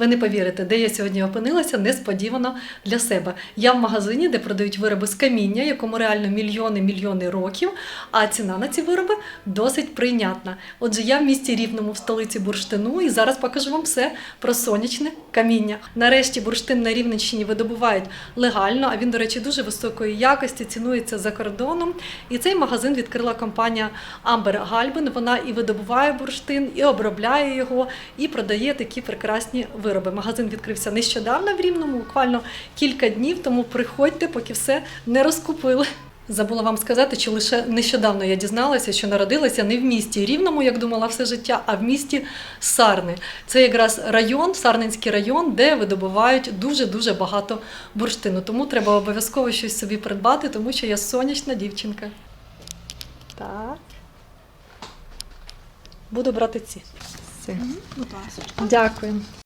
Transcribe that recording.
Ви не повірите, де я сьогодні опинилася несподівано для себе. Я в магазині, де продають вироби з каміння, якому реально мільйони мільйони років, а ціна на ці вироби досить прийнятна. Отже, я в місті Рівному в столиці бурштину і зараз покажу вам все про сонячне каміння. Нарешті бурштин на Рівненщині видобувають легально, а він, до речі, дуже високої якості, цінується за кордоном. І цей магазин відкрила компанія Амбер Гальбин. Вона і видобуває бурштин, і обробляє його, і продає такі прекрасні вироби. Магазин відкрився нещодавно в Рівному, буквально кілька днів, тому приходьте, поки все не розкупили. Забула вам сказати, що лише нещодавно я дізналася, що народилася не в місті Рівному, як думала все життя, а в місті Сарни. Це якраз район, Сарненський район, де видобувають дуже-дуже багато бурштину. Тому треба обов'язково щось собі придбати, тому що я сонячна дівчинка. Так. Буду брати ці. Все. Дякую.